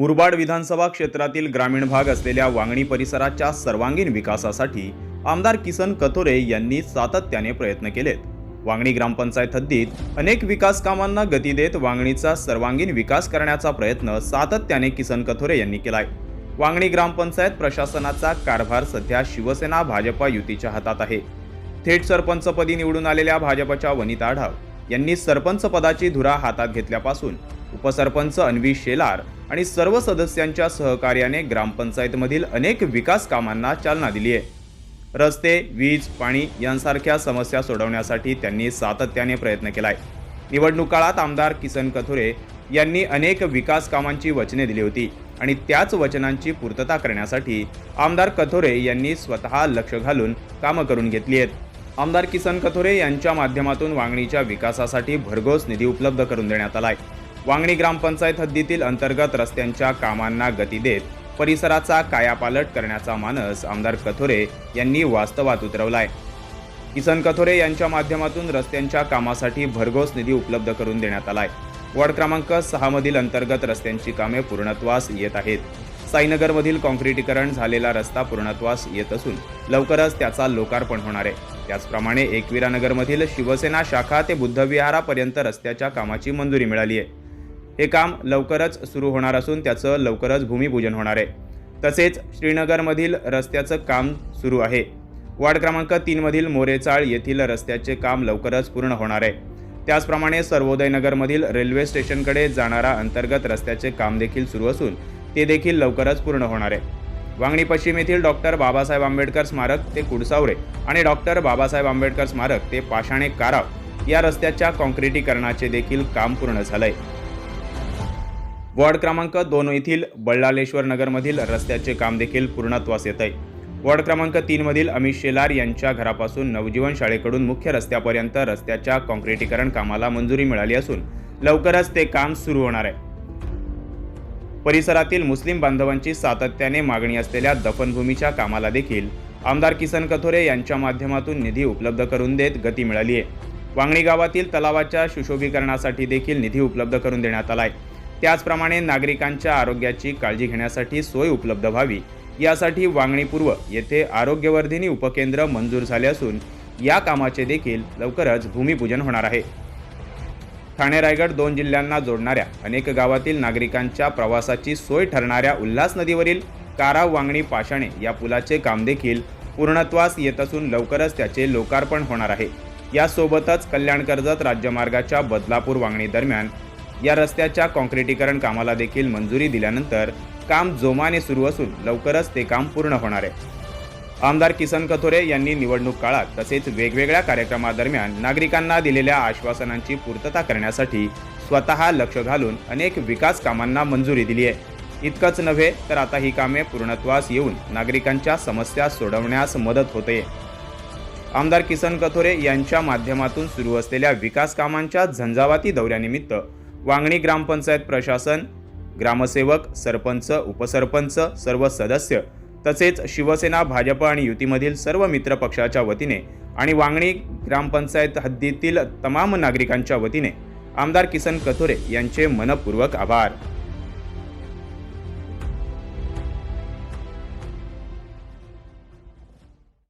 मुरबाड विधानसभा क्षेत्रातील ग्रामीण भाग असलेल्या वांगणी परिसराच्या सर्वांगीण विकासासाठी आमदार किसन कथोरे यांनी सातत्याने प्रयत्न केलेत. वांगणी ग्रामपंचायत हद्दीत अनेक विकास कामांना गती देत वांगणीचा सर्वांगीण विकास करण्याचा प्रयत्न सातत्याने किसन कथोरे यांनी केलाय. वांगणी ग्रामपंचायत प्रशासनाचा कारभार सध्या शिवसेना भाजपा युतीच्या हातात आहे. थेट सरपंचपदी निवडून आलेल्या भाजपच्या वनिता आढाव यांनी सरपंच पदाची धुरा हातात घेतल्यापासून उपसरपंच अन्वी शेलार आणि सर्व सदस्यांच्या सहकार्याने ग्रामपंचायतमधील अनेक विकास कामांना चालना दिली आहे रस्ते वीज पाणी यांसारख्या समस्या सोडवण्यासाठी त्यांनी सातत्याने प्रयत्न केलाय. निवडणूक काळात आमदार किसन कथोरे यांनी अनेक विकास कामांची वचने दिली होती आणि त्याच वचनांची पूर्तता करण्यासाठी आमदार कथोरे यांनी स्वतः लक्ष घालून कामं करून घेतली आहेत. आमदार किसन कथोरे यांच्या माध्यमातून वांगणीच्या विकासासाठी भरघोस निधी उपलब्ध करून देण्यात आला आहे वांगणी ग्रामपंचायत हद्दीतील अंतर्गत रस्त्यांच्या कामांना गती देत परिसराचा कायापालट करण्याचा मानस आमदार कथोरे यांनी वास्तवात उतरवलाय. किसन कथोरे यांच्या माध्यमातून रस्त्यांच्या कामासाठी भरघोस निधी उपलब्ध करून देण्यात आलाय. वॉर्ड क्रमांक सहा मधील अंतर्गत रस्त्यांची कामे पूर्णत्वास येत आहेत. साईनगरमधील काँक्रीटीकरण झालेला रस्ता पूर्णत्वास येत असून लवकरच त्याचा लोकार्पण होणार आहे. त्याचप्रमाणे एकविरानगरमधील शिवसेना शाखा ते बुद्धविहारापर्यंत रस्त्याच्या कामाची मंजुरी मिळाली आहे. हे काम लवकरच सुरू होणार असून त्याचं लवकरच भूमिपूजन होणार आहे. तसेच श्रीनगरमधील रस्त्याचं काम सुरू आहे. वार्ड क्रमांक तीनमधील मोरेचाळ येथील रस्त्याचे काम लवकरच पूर्ण होणार आहे. त्याचप्रमाणे सर्वोदयनगरमधील रेल्वे स्टेशनकडे जाणारा अंतर्गत रस्त्याचे काम देखील सुरू असून ते देखील लवकरच पूर्ण होणार आहे. वांगणी पश्चिम येथील डॉक्टर बाबासाहेब आंबेडकर स्मारक ते कुडसावरे आणि डॉक्टर बाबासाहेब आंबेडकर स्मारक ते पाषाणे काराव या रस्त्याच्या कॉन्क्रिटीकरणाचे देखील काम पूर्ण झालं आहे वॉर्ड क्रमांक दोन येथील बल्लालेश्वर नगरमधील रस्त्याचे काम देखील पूर्णत्वास येत आहे. वॉर्ड क्रमांक तीनमधील अमित शेलार यांच्या घरापासून नवजीवन शाळेकडून मुख्य रस्त्यापर्यंत रस्त्याच्या काँक्रिटीकरण कामाला मंजुरी मिळाली असून लवकरच ते काम सुरू होणार आहे. परिसरातील मुस्लिम बांधवांची सातत्याने मागणी असलेल्या दफनभूमीच्या कामाला देखील आमदार किसन कथोरे यांच्या माध्यमातून निधी उपलब्ध करून देत गती मिळाली आहे. वांगणी गावातील तलावाच्या सुशोभीकरणासाठी देखील निधी उपलब्ध करून देण्यात आला आहे. त्याचप्रमाणे नागरिकांच्या आरोग्याची काळजी घेण्यासाठी सोय उपलब्ध व्हावी. यासाठी वांगणीपूर्व येथे आरोग्यवर्धिनी उपकेंद्र मंजूर झाले असून या कामाचे देखील लवकरच भूमिपूजन होणार आहे. ठाणे रायगड दोन जिल्ह्यांना जोडणाऱ्या अनेक गावातील नागरिकांच्या प्रवासाची सोय ठरणाऱ्या उल्हास नदीवरील काराव वांगणी पाषाणे या पुलाचे काम देखील पूर्णत्वास येत असून लवकरच त्याचे लोकार्पण होणार आहे. यासोबतच कल्याण कर्जत राज्यमार्गाच्या बदलापूर वांगणी दरम्यान या रस्त्याच्या काँक्रिटीकरण कामाला देखील मंजुरी दिल्यानंतर काम जोमाने सुरू असून लवकरच ते काम पूर्ण होणार आहे. आमदार किसन कथोरे यांनी निवडणूक काळात तसेच वेगवेगळ्या कार्यक्रमादरम्यान नागरिकांना दिलेल्या आश्वासनांची पूर्तता करण्यासाठी स्वतः लक्ष घालून अनेक विकास कामांना मंजुरी दिली आहे. इतकंच नव्हे तर आता ही कामे पूर्णत्वास येऊन नागरिकांच्या समस्या सोडवण्यास मदत होते. आमदार किसन कथोरे यांच्या माध्यमातून सुरू असलेल्या विकास कामांच्या झंझावाती दौऱ्यानिमित्त वांगणी ग्रामपंचायत प्रशासन ग्रामसेवक सरपंच उपसरपंच सर्व सदस्य तसेच शिवसेना भाजप आणि युतीमधील सर्व मित्र पक्षाच्या वतीने आणि वांगणी ग्रामपंचायत हद्दीतील तमाम नागरिकांच्या वतीने आमदार किसन कथोरे यांचे मनपूर्वक आभार.